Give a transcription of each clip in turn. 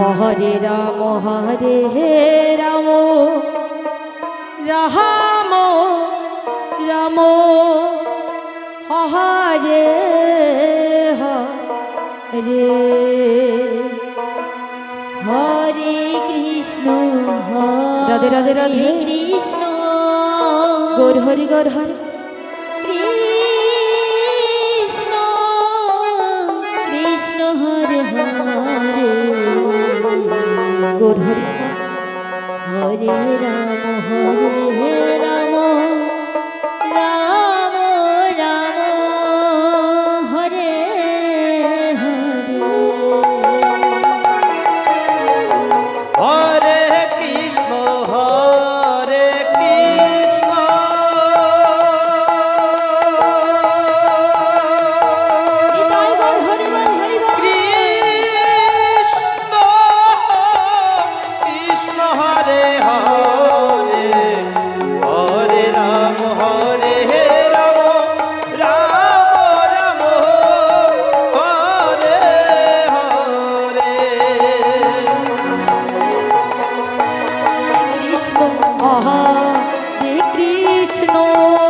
হরে Ram হরে হে Ram. Ram Ram Hare Hare. হরে Krishna Radhe Radhe Radhe. Krishna. Gour Hari Gour হরে। হরে Ram হরে Krishna.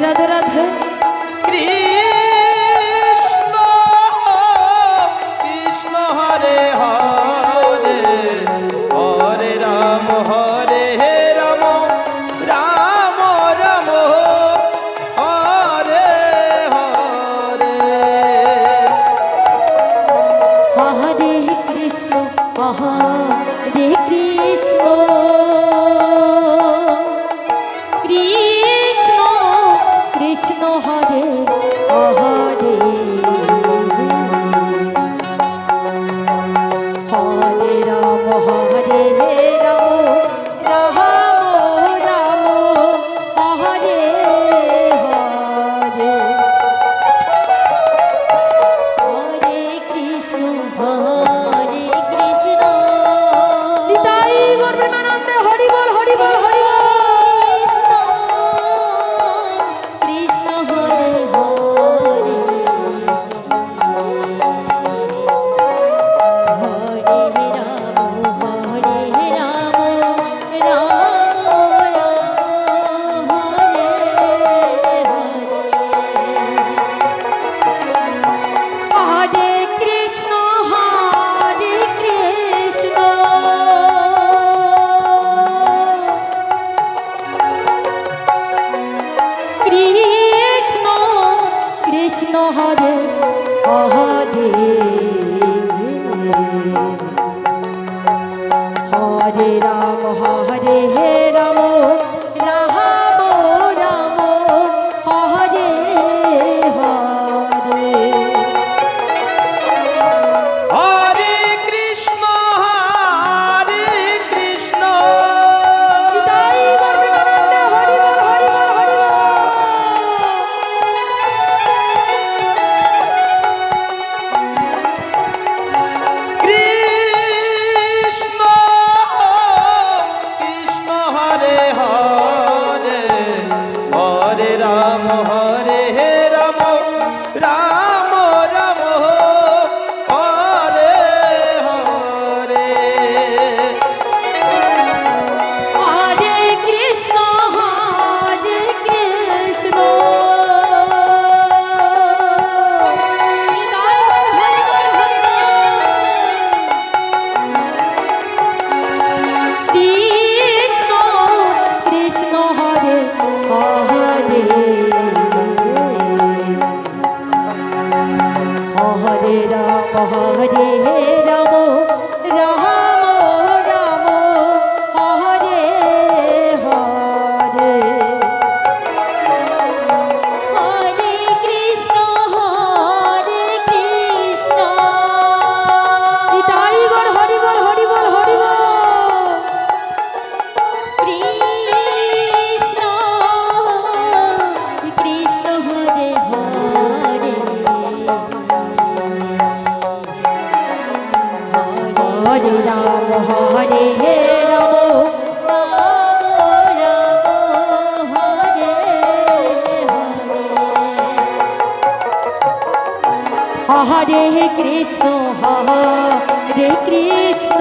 Radhe Radhe Radhe Krishna Hare Hare Hare Ram হরে হে Ram. 你好。Yeah. হরে Ram হরে হে Ram হরে Krishna হরে Krishna.